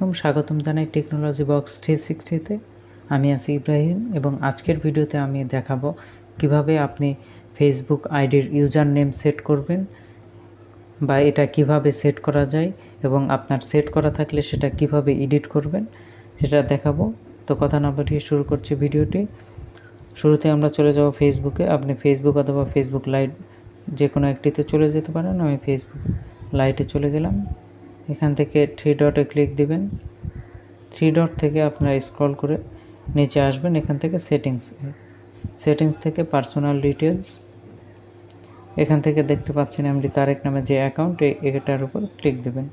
আলাইকুম, স্বাগতম জানাই টেকনোলজি বক্স থ্রি সিক্সটিতে আমি আছি ইব্রাহিম এবং আজকের ভিডিওতে আমি দেখাবো কীভাবে আপনি ফেসবুক আইডির ইউজার নেম সেট করবেন বা এটা কীভাবে সেট করা যায় এবং আপনার সেট করা থাকলে সেটা কীভাবে এডিট করবেন সেটা দেখাবো। তো কথা না বাড়িয়ে শুরু করছি ভিডিওটি। শুরুতে আমরা চলে যাব ফেসবুকে আপনি ফেসবুক অথবা ফেসবুক লাইট যে কোনো একটিতে চলে যেতে পারেন। আমি ফেসবুক লাইটে চলে গেলাম। এখান থেকে থ্রি ডটে ক্লিক দিবেন। থ্রি ডট থেকে আপনারা স্ক্রল করে নিচে আসবেন, এখান থেকে সেটিংস সেটিংস থেকে পার্সোনাল ডিটেলস এখান থেকে দেখতে পাচ্ছেন এমডি তারেক নামে যে অ্যাকাউন্ট এটার উপর ক্লিক দেবেন।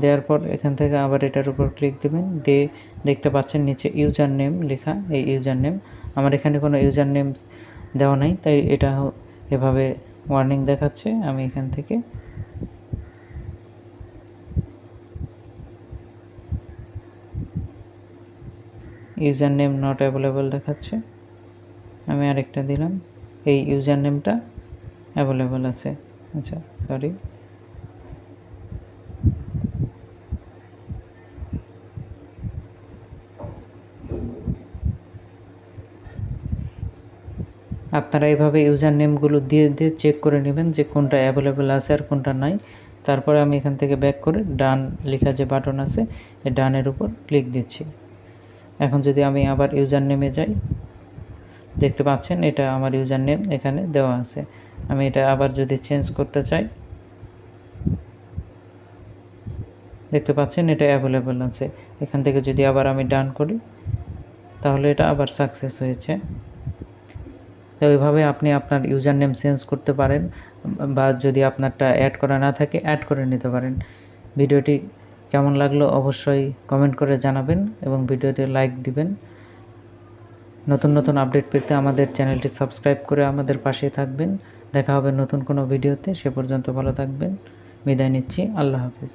দেওয়ার পর এখান থেকে আবার এটার উপর ক্লিক দেবেন। দিয়ে দেখতে পাচ্ছেন নিচে ইউজার নেম লেখা, এই ইউজার নেম আমার এখানে কোনো ইউজার নেম দেওয়া নাই, তাই এটা এভাবে ওয়ার্নিং দেখাচ্ছে। আমি এখান থেকে ইউজার নেম নট অ্যাভেলেবল দেখাচ্ছে। আমি আরেকটা দিলাম। এই ইউজার নেমটা অ্যাভেলেবল আছে। আচ্ছা সরি আপনারা এইভাবে ইউজার নেমগুলো দিয়ে দিয়ে চেক করে নেবেন যে কোনটা অ্যাভেলেবেল আছে আর কোনটা নাই। তারপরে আমি এখান থেকে ব্যাক করে ডান লেখা যে বাটন আছে, এই ডানের উপর ক্লিক দিচ্ছি। এখন যদি আমি আবার ইউজার নেমে যাই, দেখতে পাচ্ছেন এটা আমার ইউজার নেম এখানে দেওয়া আছে। আমি এটা আবার যদি চেঞ্জ করতে চাই, দেখতে পাচ্ছেন এটা অ্যাভেলেবেল আছে। এখান থেকে যদি আবার আমি ডান করি, তাহলে এটা আবার সাকসেস হয়েছে। তো এইভাবে আপনি আপনার ইউজার নেম চেঞ্জ করতে পারেন, বা যদি আপনারটা অ্যাড করা না থাকে, অ্যাড করে নিতে পারেন। ভিডিওটি কেমন লাগল অবশ্যই কমেন্ট করে জানাবেন এবং ভিডিওতে লাইক দিবেন। নতুন নতুন আপডেট পেতে আমাদের চ্যানেলটি সাবস্ক্রাইব করে আমাদের পাশে থাকবেন। দেখা হবে নতুন কোনো ভিডিওতে। সে পর্যন্ত ভালো থাকবেন। বিদায় নিচ্ছি। আল্লাহ হাফিজ।